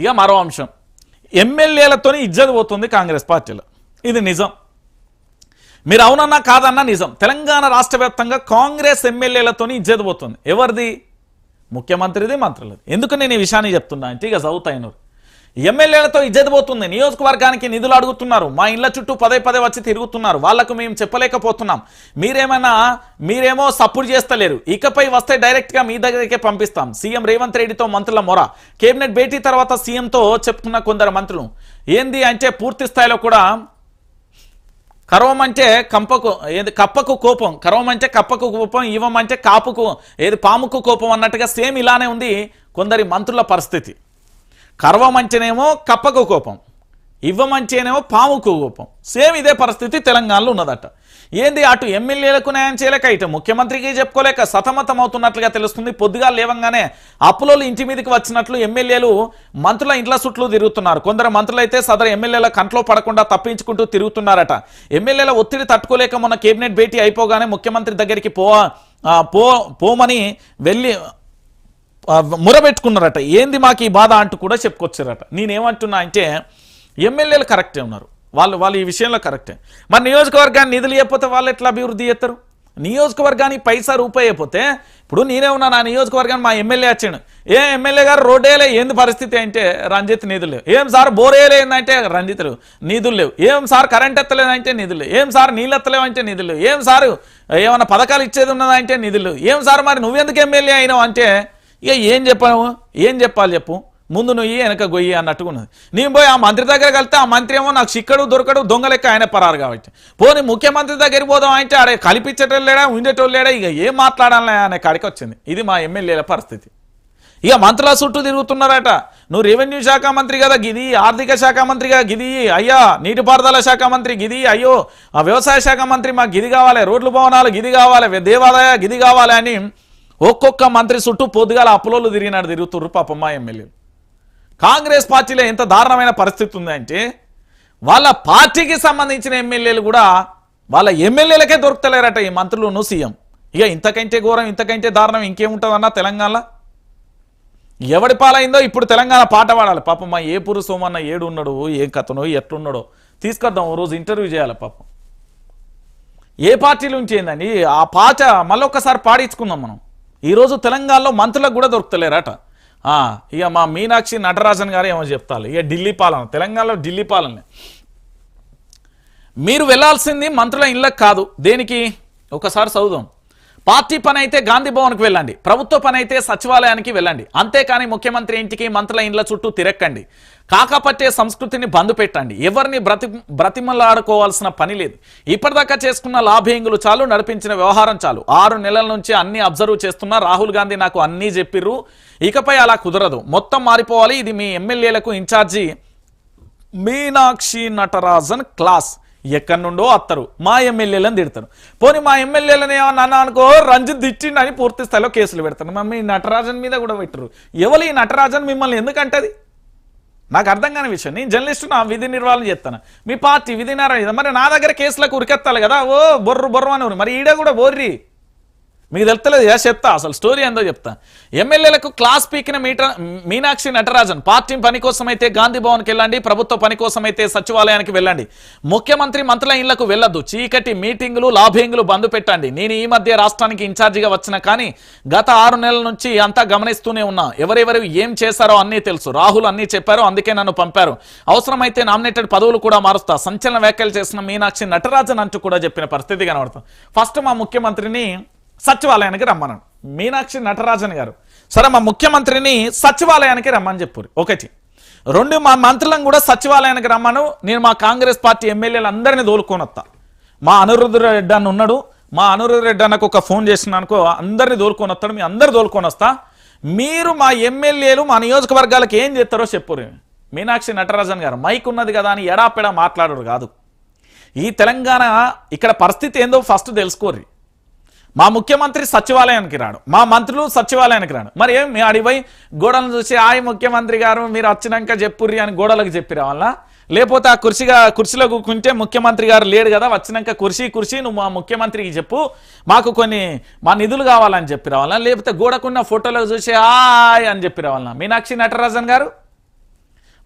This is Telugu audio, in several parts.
ఇక మరో అంశం. ఎమ్మెల్యేలతోనే ఇజ్జత్ పోతుంది కాంగ్రెస్ పార్టీలో. ఇది నిజం. మీరు అవునన్నా కాదన్నా నిజం. తెలంగాణ రాష్ట్ర వ్యాప్తంగా కాంగ్రెస్ ఎమ్మెల్యేలతోని ఇజ్జత్ పోతుంది. ఎవరిది? ముఖ్యమంత్రిది మంత్రులది. ఎందుకు నేను ఈ విషయాన్ని చెప్తున్నా అంటే ఇక చదువుతాయినరు ఎమ్మెల్యేలతో ఇజ్జత్ పోతుంది. నియోజకవర్గానికి నిధులు అడుగుతున్నారు. మా ఇళ్ళ చుట్టూ పదే పదే వచ్చి తిరుగుతున్నారు. వాళ్ళకు మేము చెప్పలేకపోతున్నాం. మీరేమైనా మీరేమో సపోర్ట్ చేస్తలేరు. ఇకపై వస్తే డైరెక్ట్గా మీ దగ్గరికే పంపిస్తాం. సీఎం రేవంత్ రెడ్డితో మంత్రుల మొర. కేబినెట్ భేటీ తర్వాత సీఎంతో చెప్పుకున్న కొందరు మంత్రులు. ఏంది అంటే పూర్తి స్థాయిలో కూడా కరవం అంటే కంపకు ఏది కప్పకు కోపం. కరవం అంటే కప్పకు కోపం ఇవ్వమంటే కాపుకు ఏది పాముకు కోపం అన్నట్టుగా సేమ్ ఇలానే ఉంది కొందరి మంత్రుల పరిస్థితి. కర్వం మంచినేమో కప్పకు కోపం ఇవ్వమంటేనేమో పాముకు కోపం. సేమ్ ఇదే పరిస్థితి తెలంగాణలో ఉన్నదట. ఏంది అటు ఎమ్మెల్యేలకు న్యాయం చేయలేక ఇటు ముఖ్యమంత్రికి చెప్పుకోలేక సతమతం అవుతున్నట్లుగా తెలుస్తుంది. పొద్దుగా లేవంగానే అప్పులోలు ఇంటి మీదకి వచ్చినట్లు ఎమ్మెల్యేలు మంత్రుల ఇంట్ల చుట్లు తిరుగుతున్నారు. కొందరు మంత్రులు అయితే సదరు ఎమ్మెల్యేల కంట్లో పడకుండా తప్పించుకుంటూ తిరుగుతున్నారట. ఎమ్మెల్యేల ఒత్తిడి తట్టుకోలేక మొన్న కేబినెట్ భేటీ అయిపోగానే ముఖ్యమంత్రి దగ్గరికి పో పో పోమని వెళ్ళి మురబెట్టుకున్నారట. ఏంది మాకు ఈ బాధ అంటూ కూడా చెప్పుకొచ్చారట. నేనేమంటున్నా అంటే ఎమ్మెల్యేలు కరెక్టే ఉన్నారు. వాళ్ళు వాళ్ళు ఈ విషయంలో కరెక్టే. మరి నియోజకవర్గాన్ని నిధులు ఇవ్వకపోతే వాళ్ళు ఎట్లా అభివృద్ధి చేస్తారు? నియోజకవర్గానికి పైసా రూపాయి అయిపోతే ఇప్పుడు నేనే ఉన్నా నా నియోజకవర్గాన్ని మా ఎమ్మెల్యే వచ్చాడు. ఏ ఎమ్మెల్యే గారు రోడ్డేలే ఏంది పరిస్థితి అంటే రంజిత్ నిధులు లేవు. ఏం సార్ బోరేలే ఏందంటే రంజిత్ లేవు. నిధులు లేవు. ఏం సార్ కరెంట్ ఎత్తలేదంటే నిధులు ఏం సార్ నీళ్ళు ఎత్తలేవంటే నిధులు ఏం సార్ ఏమైనా పథకాలు ఇచ్చేది ఉన్నదంటే నిధులు ఏం సార్ మరి నువ్వెందుకు ఎమ్మెల్యే అయినావు అంటే ఇక ఏం చెప్పావు? ఏం చెప్పాలి చెప్పు? ముందు నువ్వు వెనక గొయ్యి అన్నట్టుకున్నది నేను పోయి ఆ మంత్రి దగ్గర వెళ్తే ఆ మంత్రి ఏమో నాకు చిక్కడు దొరకడు దొంగ లెక్క ఆయన పరారు కాబట్టి. పోనీ ముఖ్యమంత్రి దగ్గరికి పోదాం అంటే ఆడ కల్పించేటోళ్ళు లేడా ఉండేటోళ్ళు లేడా? ఇక ఏం మాట్లాడాలి అనే కాడికి వచ్చింది. ఇది మా ఎమ్మెల్యేల పరిస్థితి. ఇక మంత్రుల చుట్టూ తిరుగుతున్నారట. నువ్వు రెవెన్యూ శాఖ మంత్రి కదా గిది ఆర్థిక శాఖ మంత్రిగా గిది అయ్యా నీటిపారుదల శాఖ మంత్రి గిది అయ్యో ఆ వ్యవసాయ శాఖ మంత్రి మాకు గిది కావాలి రోడ్లు భవనాలు గిది కావాలి దేవాలయ గిది కావాలి అని ఒక్కొక్క మంత్రి చుట్టూ పొద్దుగాల అప్పులోళ్ళు తిరిగినాడు తిరుగుతుర్రు పాపమ్మ మా ఎమ్మెల్యేలు కాంగ్రెస్ పార్టీలో ఎంత దారుణమైన పరిస్థితి ఉందంటే వాళ్ళ పార్టీకి సంబంధించిన ఎమ్మెల్యేలు కూడా వాళ్ళ ఎమ్మెల్యేలకే దొరుకుతలేరట ఈ మంత్రులను సీఎం. ఇక ఇంతకంటే ఘోరం ఇంతకంటే దారుణం ఇంకేముంటుందన్నా తెలంగాణలో ఎవడి పాలైందో ఇప్పుడు తెలంగాణ పాట పాడాలి. పాపం మా ఏ పురు సోమన్న ఏడు ఉన్నాడు ఏ కథనో ఎట్లున్నాడో తీసుకొద్దాం ఓ రోజు ఇంటర్వ్యూ చేయాలి పాపం. ఏ పార్టీ నుంచి ఏందండి? ఆ పాట మళ్ళొక్కసారి పాడించుకుందాం మనం. ఈరోజు తెలంగాణలో మంత్రులకు కూడా దొరుకుతలేరట. ఇక మా మీనాక్షి నటరాజన్ గారు ఏమో చెప్తారు. ఇక ఢిల్లీ పాలన తెలంగాణలో ఢిల్లీ పాలన మీరు వెళ్ళాల్సింది మంత్రుల ఇళ్ళకి కాదు. దేనికి? ఒకసారి చదువుదాం. పార్టీ పని అయితే గాంధీ భవన్కి వెళ్ళండి. ప్రభుత్వ పని అయితే సచివాలయానికి వెళ్ళండి. అంతేకాని ముఖ్యమంత్రి ఇంటికి మంత్రుల ఇండ్ల చుట్టూ తిరక్కండి. కాకపట్టే సంస్కృతిని బంద్ పెట్టండి. ఎవరిని బ్రతి బ్రతిమలాడుకోవాల్సిన పని లేదు. ఇప్పటిదాకా చేసుకున్న లాభేంగులు చాలు నడిపించిన వ్యవహారం చాలు. ఆరు నెలల నుంచి అన్ని అబ్జర్వ్ చేస్తున్నా రాహుల్ గాంధీ నాకు అన్నీ చెప్పిర్రు. ఇకపై అలా కుదరదు. మొత్తం మారిపోవాలి. ఇది మీ ఎమ్మెల్యేలకు ఇన్ఛార్జి మీనాక్షి నటరాజన్ క్లాస్. ఎక్కడి నుండో అత్తరు. మా ఎమ్మెల్యేలను తిడతారు. పోనీ మా ఎమ్మెల్యేలను ఏమన్నా అనుకో రంజిత్ తిట్టిండని పూర్తి స్థాయిలో కేసులు పెడతారు. మమ్మీ నటరాజన్ మీద కూడా పెట్టరు. ఎవరు ఈ నటరాజన్ మిమ్మల్ని ఎందుకంటది? నాకు అర్థం కాని విషయం. నేను జర్నలిస్ట్ నా విధి నిర్వహణ చేస్తాను. మీ పార్టీ విధి నారాయణ మరి నా దగ్గర కేసులకు ఉరికెత్తాలి కదా? ఓ బొర్రు బొర్రు అని మరి ఈడ కూడా బోర్రి. మీకు తెలుస్తలేదు యా చెప్తా అసలు స్టోరీ ఏందో చెప్తా. ఎమ్మెల్యేలకు క్లాస్ పీకిన మీట మీనాక్షి నటరాజన్ పార్టీ పని కోసమైతే గాంధీ భవన్కి వెళ్ళండి ప్రభుత్వ పని కోసమైతే సచివాలయానికి వెళ్ళండి. ముఖ్యమంత్రి మంత్రుల ఇళ్ళకు వెళ్ళొద్దు చీకటి మీటింగులు లాభేంగులు బంద్ పెట్టండి. నేను ఈ మధ్య రాష్ట్రానికి ఇన్ఛార్జిగా వచ్చిన కానీ గత ఆరు నెలల నుంచి అంతా గమనిస్తూనే ఉన్నా. ఎవరెవరు ఏం చేశారో అన్నీ తెలుసు. రాహుల్ అన్నీ చెప్పారు అందుకే నన్ను పంపారు. అవసరమైతే నామినేటెడ్ పదవులు కూడా మారుస్తా. సంచలన వ్యాఖ్యలు చేసిన మీనాక్షి నటరాజన్ అంటూ కూడా చెప్పిన పరిస్థితి కనబడుతుంది. ఫస్ట్ మా ముఖ్యమంత్రిని సచివాలయానికి రమ్మన్నాను. మీనాక్షి నటరాజన్ గారు. సరే మా ముఖ్యమంత్రిని సచివాలయానికి రమ్మని చెప్పారు. ఒకటి రెండు మా మంత్రులను కూడా సచివాలయానికి రమ్మను. నేను మా కాంగ్రెస్ పార్టీ ఎమ్మెల్యేలు అందరినీ దోలుకొని వస్తా మా అనిరుద్ధ రెడ్డి అని ఉన్నాడు. మా అనిరుద్ధ రెడ్డి అన్నకు ఒక ఫోన్ చేసిన అనుకో అందరినీ దోలుకొని వస్తాడు మీ అందరు దోలుకొని వస్తా మీరు మా ఎమ్మెల్యేలు మా నియోజకవర్గాలకు ఏం చేస్తారో చెప్పురు మీనాక్షి నటరాజన్ గారు మైక్ ఉన్నది కదా అని ఎడాపెడా మాట్లాడరు కాదు. ఈ తెలంగాణ ఇక్కడ పరిస్థితి ఏందో ఫస్ట్ తెలుసుకోర్రి మా ముఖ్యమంత్రి సచివాలయానికి రాడు. మా మంత్రులు సచివాలయానికి రాడు. మరి ఏం? మీ అడిపోయి గోడలను చూసి ఆయ్ ముఖ్యమంత్రి గారు మీరు వచ్చినాక చెప్పుర్రి అని గోడలకు చెప్పిరా వల్ల లేకపోతే ఆ కుర్చీగా కుర్చీలో కూర్చుంటే ముఖ్యమంత్రి గారు లేడు కదా వచ్చినాక కుర్చీ కుర్చీ నువ్వు మా ముఖ్యమంత్రికి చెప్పు. మాకు కొన్ని మా నిధులు కావాలని చెప్పి రావాలా లేకపోతే గోడకున్న ఫోటోలకు చూసి ఆయ్ అని చెప్పి రావాలన్నా మీనాక్షి నటరాజన్ గారు?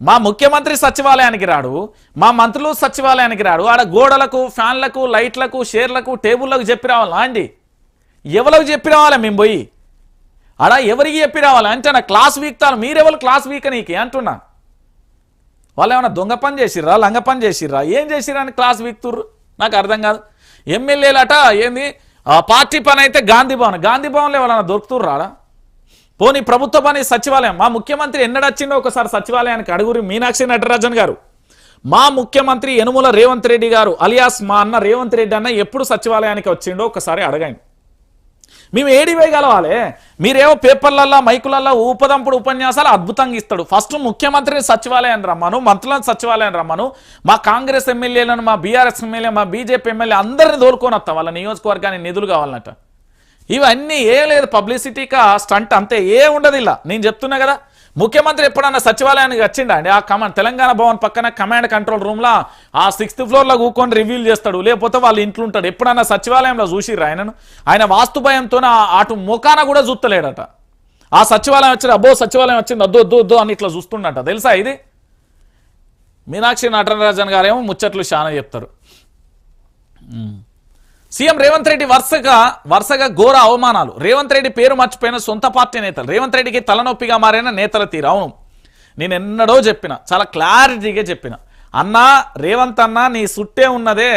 మా ముఖ్యమంత్రి సచివాలయానికి రాడు. మా మంత్రులు సచివాలయానికి రాడు. ఆడ గోడలకు ఫ్యాన్లకు లైట్లకు షేర్లకు టేబుల్లకు చెప్పి రావాలా అండి ఎవరికి చెప్పి రావాలా మేము పోయి. అడా ఎవరికి చెప్పి రావాలి అంటే నా క్లాస్ వీక్తాను మీరెవరు క్లాస్ వీక్ నీకు? అంటున్నా? వాళ్ళు ఏమైనా దొంగ పని చేసిర్రా? లంగ పని చేసిర్రా? ఏం చేసిర్రా అని క్లాస్ వీక్తుర్రు నాకు అర్థం కాదు. ఎమ్మెల్యేలట ఏంది? ఆ పార్టీ పని అయితే గాంధీ భవన్. గాంధీ భవన్లో ఎవరైనా దొరుకుతుర్రా ఆడ పోనీ ప్రభుత్వ పని సచివాలయం. మా ముఖ్యమంత్రి ఎన్నడొచ్చిండో ఒకసారి సచివాలయానికి అడుగురి మీనాక్షి నటరాజన్ గారు. మా ముఖ్యమంత్రి యనుమల రేవంత్ రెడ్డి గారు అలియాస్ మా అన్న రేవంత్ రెడ్డి అన్న ఎప్పుడు సచివాలయానికి వచ్చిండో ఒకసారి అడగండి. మేము ఏడి వేయగలవాలి మీరేమో పేపర్లల్లో మైకులల్లో ఊపదంపుడు ఉపన్యాసాలు అద్భుతంగా ఇస్తాడు. ఫస్ట్ ముఖ్యమంత్రిని సచివాలయాన్ని రమ్మను మంత్రులను సచివాలయాన్ని రమ్మను మా కాంగ్రెస్ ఎమ్మెల్యేలను మా బీఆర్ఎస్ ఎమ్మెల్యే మా బీజేపీ ఎమ్మెల్యే అందరిని తోలుకొని వస్తాం. వాళ్ళ నియోజకవర్గానికి నిధులు కావాలన్నట్టు. ఇవన్నీ ఏం లేదు పబ్లిసిటీకా స్టంట్ అంతే ఏ ఉండదు ఇలా. నేను చెప్తున్నా కదా ముఖ్యమంత్రి ఎప్పుడన్నా సచివాలయానికి వచ్చిండా అండి? ఆ కమాండ్ తెలంగాణ భవన్ పక్కన కమాండ్ కంట్రోల్ రూమ్లో ఆ సిక్స్త్ ఫ్లోర్లో కూకొని రివ్యూలు చేస్తాడు. లేకపోతే వాళ్ళు ఇంట్లో ఉంటాడు. ఎప్పుడన్నా సచివాలయంలో చూసిర్రు ఆయనను? ఆయన వాస్తు భయంతో అటు ముఖాన కూడా చూస్తలేడట ఆ సచివాలయం వచ్చింది అబ్బో సచివాలయం వచ్చింది అద్దు వద్దు వద్దు అని ఇట్లా చూస్తుండట. తెలుసా ఇది? మీనాక్షి నటనరాజన్ గారేమో ముచ్చట్లు చాలా చెప్తారు. సీఎం రేవంత్ రెడ్డి వరుసగా వరుసగా ఘోర అవమానాలు. రేవంత్ రెడ్డి పేరు మర్చిపోయిన సొంత పార్టీ నేతలు. రేవంత్ రెడ్డికి తలనొప్పిగా మారిన నేతల తీరు. అవును. నేను ఎన్నడో చెప్పిన చాలా క్లారిటీగా చెప్పిన. అన్నా రేవంత్ అన్న నీ సుట్టే ఉన్నదే